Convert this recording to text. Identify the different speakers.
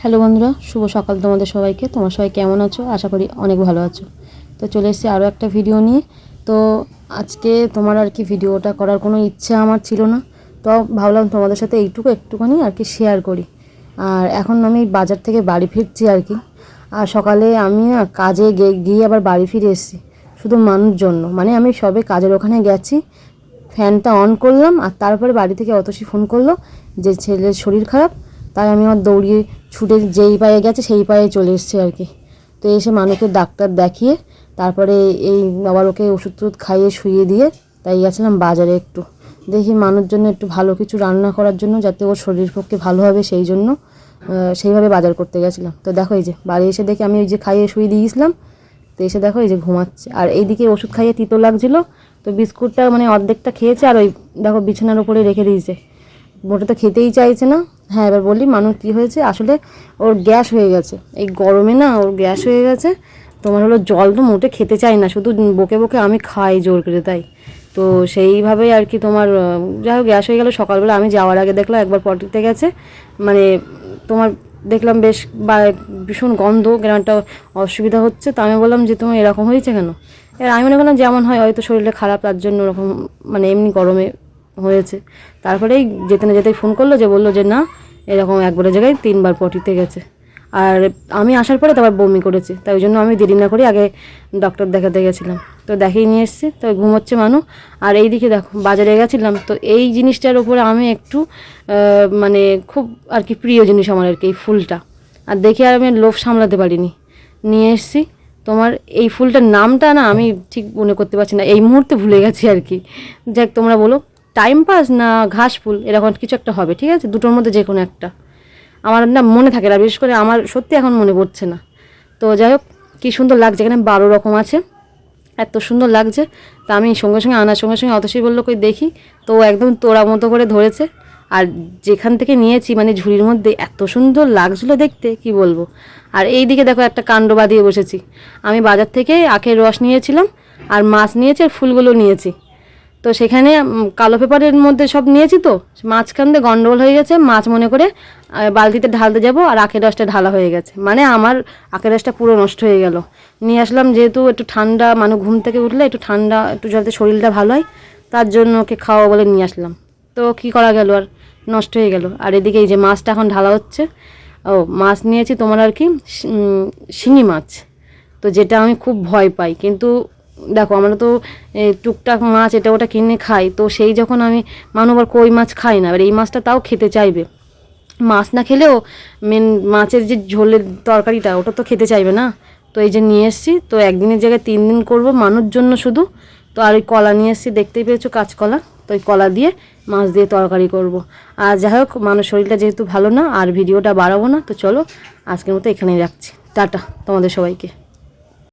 Speaker 1: Hello বন্ধুরা, শুভ সকাল তোমাদের সবাইকে। তোমার সবাই কেমন আছো? আশা করি অনেক ভালো আছো। তো চলে এসেছি আরও একটা ভিডিও নিয়ে। তো আজকে তোমার আর কি ভিডিওটা করার কোনো ইচ্ছা আমার ছিল না। তো ভাবলাম তোমাদের সাথে এইটুকু একটুখানি আর কি শেয়ার করি। আর এখন আমি বাজার থেকে বাড়ি ফিরছি আর কি। আর সকালে আমি কাজে গিয়ে আবার বাড়ি ফিরে এসেছি। শুধু মানুষ জন্য মানে আমি সবে কাজের ওখানে গেছি। ফ্যানটা অন করলাম আর তারপরে বাড়ি থেকে অতসী ফোন করল যে ছেলের শরীর খারাপ। তাই আমি আমার দৌড়িয়ে ছুটে যেই পায়ে গেছে সেই পায়ে চলে এসেছি আর কি। তো এসে মানুষকে ডাক্তার দেখিয়ে তারপরে এই আবার ওকে ওষুধ টষুধ খাইয়ে শুইয়ে দিয়ে তাই গেছিলাম বাজারে একটু। দেখি মানুষের জন্য একটু ভালো কিছু রান্না করার জন্য যাতে ওর শরীর পক্ষে ভালো হবে সেই জন্য সেইভাবে বাজার করতে গেছিলাম। তো দেখো এই যে বাড়ি এসে দেখি আমি ওই যে খাইয়ে শুয়ে দিয়েছিলাম, তো এসে দেখো এই যে ঘুমাচ্ছে। আর এইদিকে ওষুধ খাইয়ে তিতো লাগছিল, তো বিস্কুটটা মানে অর্ধেকটা খেয়েছে আর ওই দেখো বিছানার উপরে রেখে দিয়েছে। মোটা তো খেতেই চাইছে না। হ্যাঁ এবার বলি মানুষ কী হয়েছে? আসলে ওর গ্যাস হয়ে গেছে। এই গরমে না ওর গ্যাস হয়ে গেছে। তোমার হলো জল তো মোটে খেতে চাই না, শুধু বকে বকে আমি খাই জোর করে তাই। তো সেইভাবেই আর কি তোমার যাই হোক, গ্যাস হয়ে গেল, সকালবেলা আমি যাওয়ার আগে দেখলাম একবার পটিতে গেছে। মানে তোমার দেখলাম বেশ বা, ভীষণ গন্ধ গ্রামটা অসুবিধা হচ্ছে। তো আমি বললাম যে, তোমার এরকম হয়েছে কেন? এবার আমি মনে করলাম যেমন হয়, হয়তো শরীরটা খারাপ, তার জন্য ওরকম মানে এমনি গরমে হয়েছে। তারপরেই যেতে না যেতেই ফোন করল যে বলল যে না, এরকম একবারের জায়গায় তিনবার পটিতে গেছে। আর আমি আসার পরে তারপর বমি করেছে, তাই ওই জন্য আমি দেরি না করে আগে ডক্টর দেখাতে গেছিলাম। তো দেখিয়ে নিয়ে এসেছি, তো ঘুমোচ্ছে মানু। আর এই দিকে দেখো, বাজারে গেছিলাম, তো এই জিনিসটার উপরে আমি একটু মানে খুব আর কি প্রিয় জিনিস আমার আর কি, এই ফুলটা। আর দেখে আর আমি লোভ সামলাতে পারিনি। নিয়ে এসেছি। তোমার এই ফুলটার নামটা না আমি ঠিক মনে করতে পারছি না, এই মুহূর্তে ভুলে গেছি আর কি। যাক, তোমরা বলো টাইম পাস না ঘাস ফুল, এরকম কিছু একটা হবে, ঠিক আছে? দুটোর মধ্যে যে কোনো একটা। আমার না মনে থাকে না বিশেষ করে আমার সত্যি এখন মনে পড়ছে না। তো যাই হোক, কী সুন্দর লাগছে, এখানে বারো রকম আছে। এত সুন্দর লাগছে। তা আমি সঙ্গে সঙ্গে আনার সঙ্গে সঙ্গে অতসী বলল, কই দেখি। তো একদম তোড়া মতো করে ধরেছে। আর যেখান থেকে নিয়েছি মানে ঝুড়ির মধ্যে, এত সুন্দর লাগছিল দেখতে, কি বলব? আর এই দিকে দেখো একটা কাণ্ড বাঁধিয়ে বসেছি। আমি বাজার থেকে আখের রস নিয়েছিলাম, আর মাছ নিয়েছি, আর ফুলগুলো নিয়েছি। তো সেখানে কালো পেপারের মধ্যে সব নিয়েছি তো, মাঝখান দিয়ে গন্ডগোল হয়ে গেছে, মাছ মনে করে বালতিতে ঢালতে যাব আর আখের রসটা ঢালা হয়ে গেছে। মানে আমার আখের রসটা পুরো নষ্ট হয়ে গেল। নিয়ে আসলাম যেহেতু একটু ঠান্ডা মানুষ ঘুম থেকে উঠলে একটু ঠান্ডা, একটু যাতে শরীরটা ভালো হয়, তার জন্য ওকে খাওয়া বলে নিয়ে আসলাম। তো কি করা গেল আর? নষ্ট হয়ে গেল। আর এদিকে এই যে মাছটা এখন ঢালা হচ্ছে, ও, মাছ নিয়েছি তোমার আর কি শিঙি মাছ। তো যেটা আমি খুব ভয় পাই, কিন্তু দেখো, আমরা তো টুকটাক মাছ এটা ওটা কিনে খাই, তো সেই যখন আমি মানুষ আবার কই মাছ খাই না, এবার এই মাছটা তাও খেতে চাইবে। মাছ না খেলেও মেন মাছের যে ঝোলের তরকারিটা, ওটা তো খেতে চাইবে না। তো এই যে নিয়ে এসেছি, তো একদিনের জায়গায় তিন দিন করব মানুষ জন্য শুধু। তো আর ওই কলা নিয়ে এসেছি, দেখতেই পেয়েছ কাঁচকলা। তো ওই কলা দিয়ে মাছ দিয়ে তরকারি করব। আর যাই হোক মানুষ শরীরটা যেহেতু ভালো না, আর ভিডিওটা বাড়াবো না, তো চলো আজকের মতো এখানেই রাখছি। টাটা তোমাদের সবাইকে।